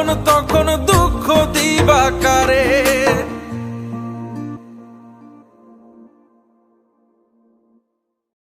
তখন তখন দুঃখ দিবা কারে?